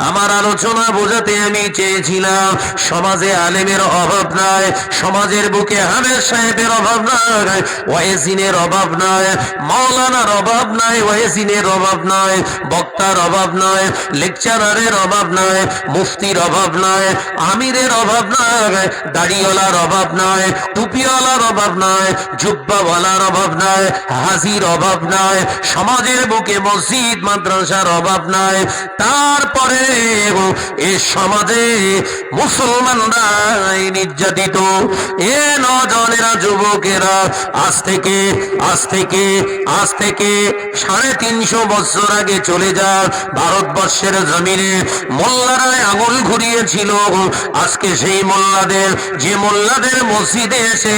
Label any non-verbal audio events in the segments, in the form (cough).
আমার আলোচনা বোঝাতে আমি চেয়েছিলাম সমাজে আলেমের অভাব নাই সমাজের বুকে হামের সাহেবের অভাব নাই ওয়াইসিনের অভাব নাই মাওলানার অভাব নাই ওয়াইসিনের অভাব নাই বক্তার অভাব নাই লেকচারারের অভাব নাই মুফতির অভাব নাই আমিরের অভাব নাই দাড়িওয়ালার অভাব নাই টুপিওয়ালার অভাব নাই জুব্বাওয়ালার অভাব নাই, হাজির অভাব নাই, সমাজের বুকে মসজিদ, মাদ্রাসার অভাব নাই। তারপরে এ সমাজে মুসলমানরা নির্যাতিত। এ নজনেরা যুবকেরা, আজ থেকে আজ থেকে আজ থেকে সাড়ে তিনশো বছর আগে চলে যান। ভারতবর্ষের জমিনে মোল্লারায় আঙুল ঘুরিয়েছিল। আজকে সেই মোল্লাদের, যে মোল্লাদের মসজিদে এসে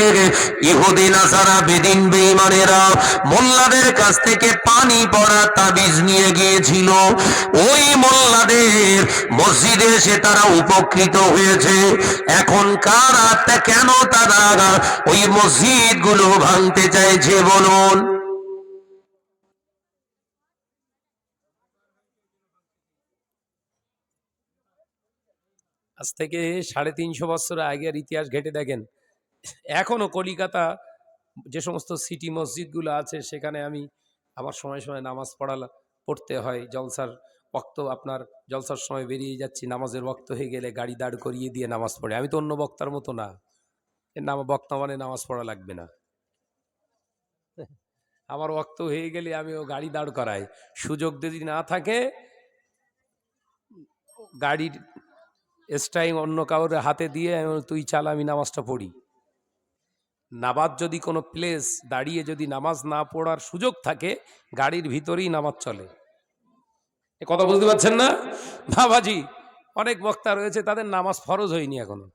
ইহুদি নাসারা বেদিন বেইমানেরা মোল্লাদের কাছ থেকে পানি পড়া তাবিজ নিয়ে গিয়েছিল। ওই মোল্লাদের মসজিদে এসে তারা উপকৃত হয়েছে। এখন কারা তা কেন তারা ওই মসজিদগুলো ভাঙতে চাইছে বলুন। আজ থেকে সাড়ে তিনশো বছর আগের ইতিহাস ঘেটে দেখেন। এখনও কলিকাতা যে সমস্ত সিটি মসজিদগুলো আছে, সেখানে আমি আবার সময় সময় নামাজ পড়ালা পড়তে হয়। জলসার বক্ত আপনার, জলসার সময় বেরিয়ে যাচ্ছি, নামাজের বক্ত হয়ে গেলে গাড়ি দাঁড় করিয়ে দিয়ে নামাজ পড়ে। আমি তো অন্য বক্তার মতো না। নাম, বক্তা মানে নামাজ পড়া লাগবে না। (laughs) আমার বক্ত হয়ে গেলে আমি ও গাড়ি দাঁড় করাই। সুযোগ যদি না থাকে, গাড়ির স্টাইম অন্য কাউরে হাতে দিয়ে তুই চালা, আমি নামাজটা পড়ি। নামাজ যদি কোনো প্লেস দাঁড়িয়ে যদি নামাজ না পড়ার সুযোগ থাকে, গাড়ির ভিতরেই নামাজ চলে। এ কথা বুঝতে পারছেন না? বাবাজি অনেক বক্তা রয়েছে, তাদের নামাজ ফরজ হয়নি এখনও।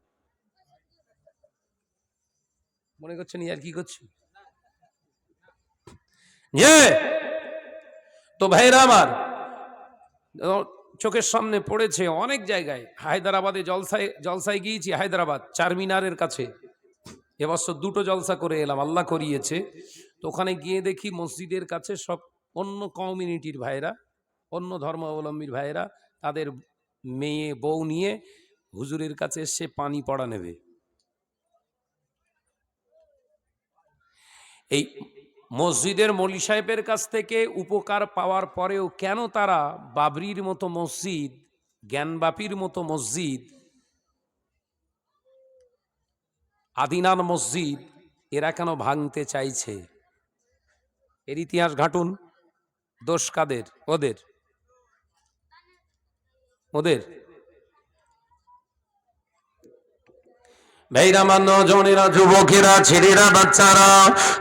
মনে করছেন ইয়ার কি করছে? যে তো ভাইরা আমার চোখের সামনে পড়েছে অনেক জায়গায়। হায়দ্রাবাদে জলসায় জলসায় গিয়েছি, হায়দ্রাবাদ চারমিনারের কাছে। এবছর দুটো জলসা করে এলাম, আল্লাহ করিয়েছে। তো ওখানে গিয়ে দেখি মসজিদের কাছে সব অন্য কমিউনিটির ভাইরা অন্য ধর্মাবলম্বীর ভাইরা তাদের মেয়ে, বউ নিয়ে হুজুরের কাছে এসে পানি পড়া নেবে। এই মসজিদের মলি সাহেবের কাছ থেকে উপকার পাওয়ার পরেও কেন তারা বাবরির মতো মসজিদ, জ্ঞানবাপীর মতো মসজিদ আদিনান মসজিদ এরা কেন ভাঙতে চাইছে? এর ইতিহাস ঘাটুন। দোষ কাদের? ওদের। ওদের। ভাইরা মান্য জনেরা, যুবকেরা, ছেলেরা, বাচ্চারা,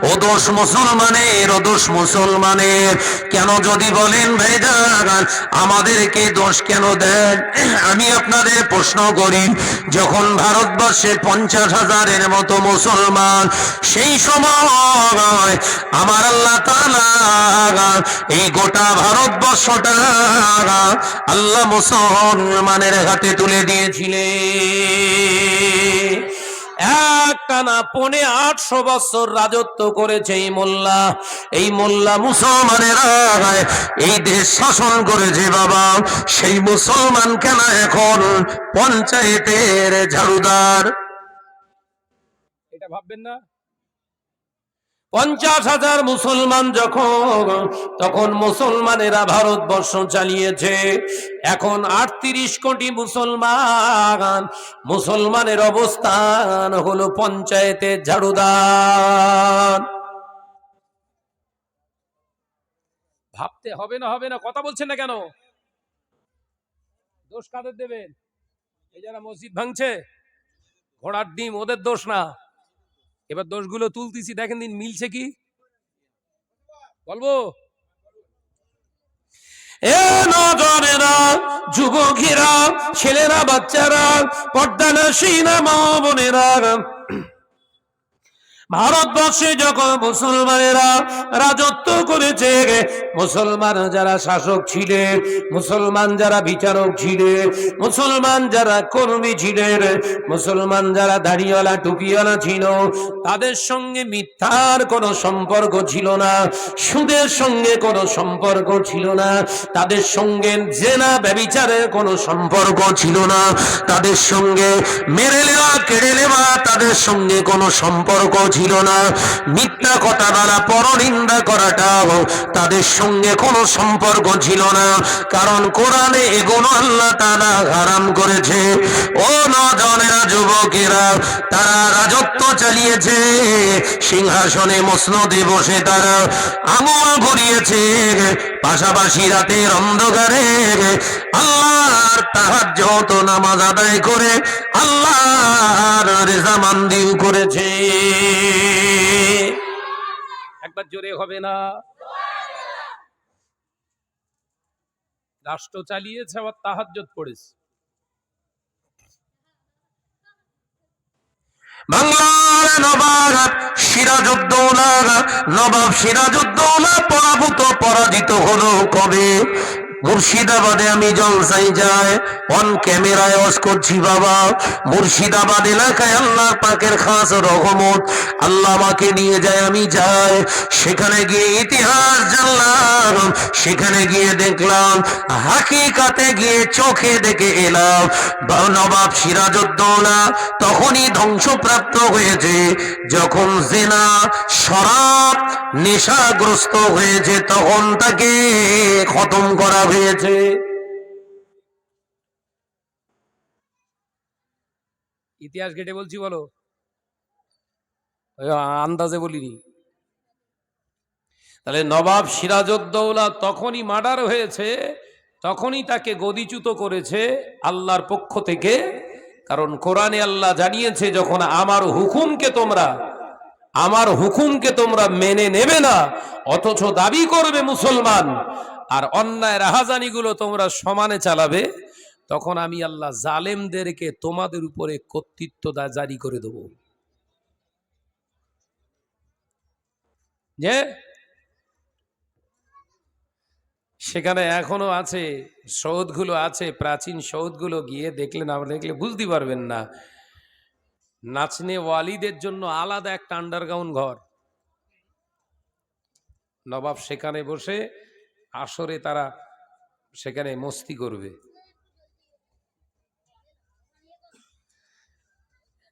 ও দোষ মুসলমানের, ও দোষ মুসলমানের, কেন যদি বলেন ভাইজান, আমাদেরকে দোষ কেন দেন? আমি আপনাদের প্রশ্ন করি, যখন ভারতবর্ষে পঞ্চাশ হাজারের মতো মুসলমান, সেই সময় আমার আল্লাহ তাআলা, এই গোটা ভারতবর্ষটা, আল্লাহ মুসলমানের হাতে তুলে দিয়েছিলেন। একটানা পনে আটশো বছর রাজত্ব করেছে এই মোল্লা। এই মোল্লা মুসলমানেরা এই দেশ শাসন করেছে বাবা। সেই মুসলমান কেন এখন পঞ্চায়েতের ঝাড়ুদার? এটা ভাববেন না? পঞ্চাশ হাজার মুসলমান যখন, তখন মুসলমানেরা ভারতবর্ষ চালিয়েছে। এখন আটত্রিশ কোটি মুসলমান, মুসলমানের অবস্থান হলো পঞ্চায়েতের ঝাড়ুদার। ভাবতে হবে না হবে না, কথা বলছেন না কেন? দোষ কাদের দেবেন? এই যারা মসজিদ ভাঙছে, ঘোড়ার ডিম, ওদের দোষ না। এবার দোষগুলো তুলতেছি, দেখেন দিন মিলছে কি? বলব? এ নজরেরা, যুবকেরা, ছেলেরা, বাচ্চারা পর্দা না মা বোনেরা ভারতবর্ষে যখন মুসলমানেরা রাজত্ব করেছে, মুসলমান যারা শাসক ছিলেন, মুসলমান যারা বিচারক ছিলেন, মুসলমান যারা কর্মী ছিলেন, মুসলমান যারা দাড়িওয়ালা, টুপিওয়ালা ছিল, তাদের সঙ্গে মিথ্যার কোনো সম্পর্ক ছিল না, সুদের সঙ্গে কোনো সম্পর্ক ছিল না, তাদের সঙ্গে জেনা ব্যবিচারের কোনো সম্পর্ক ছিল না, তাদের সঙ্গে মেরে নেওয়া, কেড়ে নেওয়া, তাদের সঙ্গে কোনো সম্পর্ক ছিল না। মিথ্যা কথা দ্বারা পরনিন্দা করাটাও তাদের সঙ্গে কোনো সম্পর্ক ছিল না। কারণ কোরআনে এগুলো আল্লাহ তারা হারাম করেছে। ও নজনেরা যুবকেরা, তারা রাজত্ব চালিয়েছে। সিংহাসনে মসনদে বসে তারা আঙুল ঘুরিয়েছে। পাশাপাশি রাতের অন্ধকারে আল্লাহর তাহাজ্জত নামাজ আদায় করে আল্লাহর রেজামান্দিও করেছে। একবার জোরে হবে না? রাষ্ট্র চালিয়েছে আবার তাহাজ্জত পড়েছে বাংলার নবাব সিরাজউদ্দৌলা নবাব সিরাজউদ্দৌলা পরাভূত পরাজিত হলো কবে? মুর্শিদাবাদে আমি জলসাই যাই অন ক্যামেরায় অস করছি বাবা। মুর্শিদাবাদ এলাকায় আল্লাহ পাকের খাস রহমত। আল্লাহ আমাকে নিয়ে যায়, আমি যাই। সেখানে গিয়ে ইতিহাস জানলাম, সেখানে গিয়ে দেখলাম, হাকিকাতে গিয়ে চোখে দেখে এলাম। নবাব সিরাজউদ্দৌলা তখনই ধ্বংসপ্রাপ্ত হয়েছে। যখন জেনা শরাব নেশাগ্রস্ত হয়েছে, তখন তাকে খতম করা হয়েছে ইতিহাস ঘেটে বলছি বলো? আন্দাজে বলিনি। তাহলে নবাব সিরাজউদ্দৌলা তখনই মার্ডার হয়েছে, তখনই তাকে গদিচ্যুত করেছে আল্লাহর পক্ষ থেকে। কারণ কোরআনে আল্লাহ জানিয়েছে, যখন আমার হুকুমকে তোমরা, আমার হুকুমকে তোমরা মেনে নেবে না, অথচ দাবি করবে মুসলমান আর অন্যায় রাহাজানিগুলো তোমরা সমানে চালাবে, তখন আমি আল্লাহ জালেমদেরকে তোমাদের উপরে কর্তৃত্ব জারি করে দেব। যে? সেখানে এখনও আছে, সৌধগুলো আছে, প্রাচীন সৌধগুলো গিয়ে দেখলে না, দেখলে বুঝতে পারবেন না। নাচনে ওয়ালিদের জন্য আলাদা একটা আন্ডারগ্রাউন্ড ঘর। নবাব সেখানে বসে আসরে তারা সেখানে মস্তি করবে।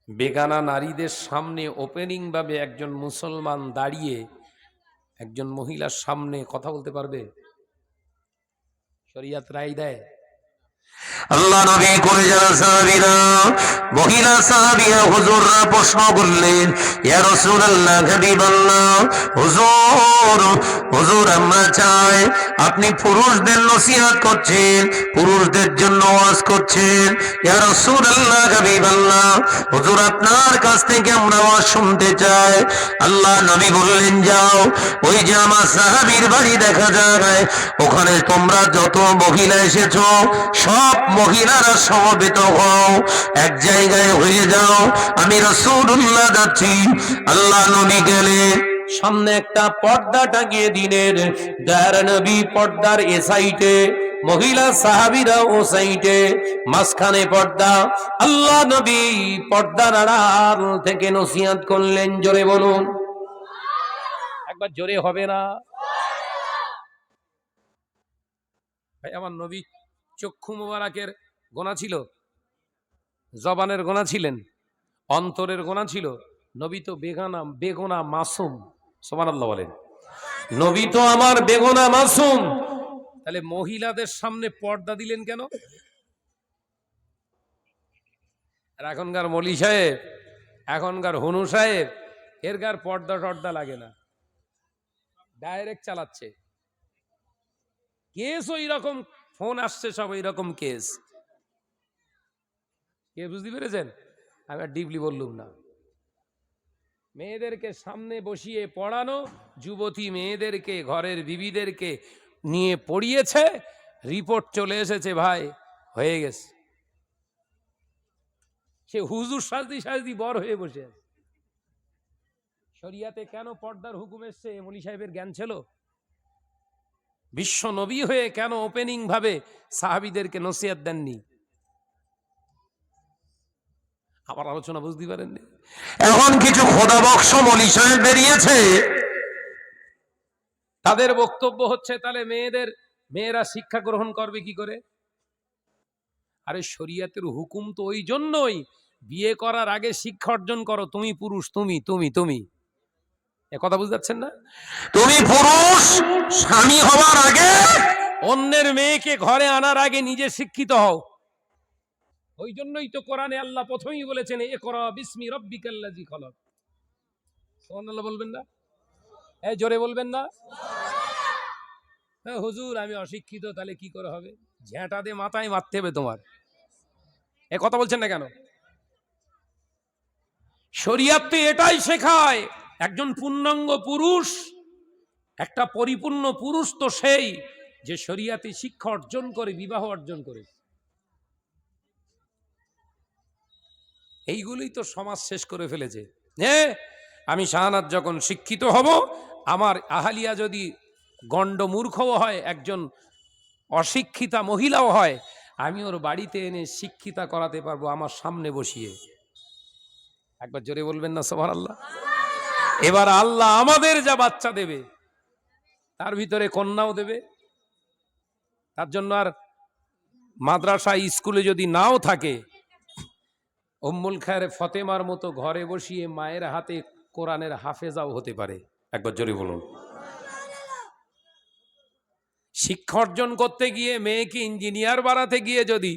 বেগানা নারীদের সামনে ওপেনিংভাবে একজন মুসলমান দাঁড়িয়ে একজন মহিলার সামনে কথা বলতে পারবে? শরিয়াত রায় দেয়। আল্লাহ নবী করে যারা সাহাবীরা, মহিলা সাহাবীরা হুজুররা প্রশ্ন করলেন হুজুর হুজুর আমরা চাই আপনি পুরুষদের নসিহত করছেন, পুরুষদের জন্য ওয়াজ করছেন। ইয়া রাসূলুল্লাহ, হাবিবাল্লাহ, হুজুর আপনার কাছ থেকে আমরা ওয়াজ শুনতে চাই। আল্লাহ নবী বললেন, যাও, ওই যে আমার সাহাবীর বাড়ি দেখা যায়, ওখানে তোমরা যত মহিলা এসেছ, সব মহিলারা সমবেত হও। এক জায়গায় হয়ে যাও। আমি রসুল্লাহ যাচ্ছি। আল্লাহ নবী গেলে সামনে একটা পর্দা টাঙিয়ে দিনের দয়ার নবী পর্দার এ সাইটে মহিলা সাহাবিরা ও সাইটে মাঝখানে পর্দা। আল্লাহ নবী পর্দার আড়াল থেকে নসিহাত করলেন। জোরে বলুন। একবার জোরে হবে না। ভাই, আমার নবী চক্ষু মোবারকের গোনা ছিল, জবানের গোনা ছিলেন, অন্তরের গোনা ছিল, নবী তো বেগানা, বেগোনা মাসুম সোমান আল্লাহ বলেন। নবী তো আমার বেগোনা মাসুম। তাহলে মহিলাদের সামনে পর্দা দিলেন কেন? আর এখনকার মলি সাহেব, এখনকার হনু সাহেব এর গার পর্দা টর্দা লাগে না। ডাইরেক্ট চালাচ্ছে। কেস ওই রকম ফোন আসছে সব ওই রকম কেস। কে বুঝতে পেরেছেন? আমি আর ডিপলি বললুম না। মেয়েদেরকে সামনে বসিয়ে পড়ানো, যুবতী মেয়েদেরকে, ঘরের বিবিদেরকে নিয়ে পড়িয়েছে, রিপোর্ট চলে এসেছে ভাই, হয়ে গেছে। সে হুজুর সাজদি সাজদি বর হয়ে বসে আছে। শরিয়াতে কেন পর্দার হুকুম এসছে? মলি সাহেবের জ্ঞান ছিল? বিশ্ব নবী হয়ে কেন ওপেনিং ভাবে সাহাবিদেরকে নসিহাত দেননি? আবার আলোচনা বুঝতে পারেননি? এখন কিছু খোদা বক্স মলি সাহেব বেরিয়েছে। তাদের বক্তব্য হচ্ছে তাহলে মেয়েদের মেয়েরা শিক্ষা গ্রহণ করবে কি করে? আরে শরিয়াতের হুকুম তো ওই জন্যই। বিয়ে করার আগে শিক্ষা অর্জন করো তুমি পুরুষ তুমি তুমি তুমি। কথা বুঝতে পারছেন না? তুমি পুরুষ স্বামী হওয়ার আগে অন্যের মেয়েকে ঘরে আনার আগে নিজে শিক্ষিত হও। ওই জন্যই তো কোরআনে আল্লাহ প্রথমেই বলেছেন এ কর বিস্মি রব্বিকাল্লাজি খলক। আল্লাহ বলবেন না? এ জোরে বলবেন না? হ্যাঁ হুজুর আমি অশিক্ষিত তাহলে কি করে হবে? ঝ্যাঁটা দিয়ে মাথায় মারতে হবে তোমার। এ কথা বলছেন না কেন? শরিয়াত তো এটাই শেখায়, একজন পূর্ণাঙ্গ পুরুষ, একটা পরিপূর্ণ পুরুষ তো সেই যে শরিয়াতে শিক্ষা অর্জন করে, বিবাহ অর্জন করে। এইগুলোই তো সমাজ শেষ করে ফেলেছে। হ্যাঁ আমি শাহানাত যখন শিক্ষিত হব, আমার আহালিয়া যদি গণ্ড মূর্খও হয়, একজন অশিক্ষিতা মহিলাও হয়, আমি ওর বাড়িতে এনে শিক্ষিতা করাতে পারব আমার সামনে বসিয়ে। একবার জোরে বলবেন না সোভার আল্লাহ এবার আল্লাহ আমাদের যা বাচ্চা দেবে, তার ভিতরে কন্যাও দেবে। তার জন্য আর মাদ্রাসা, স্কুলে যদি নাও থাকে অম্মুল খায়ের ফতেমার মতো ঘরে বসিয়ে মায়ের হাতে কোরআনের হাফেজাও হতে পারে। একবার জোরে বলুন। শিক্ষা অর্জন করতে গিয়ে মেয়েকে ইঞ্জিনিয়ার বানাতে গিয়ে যদি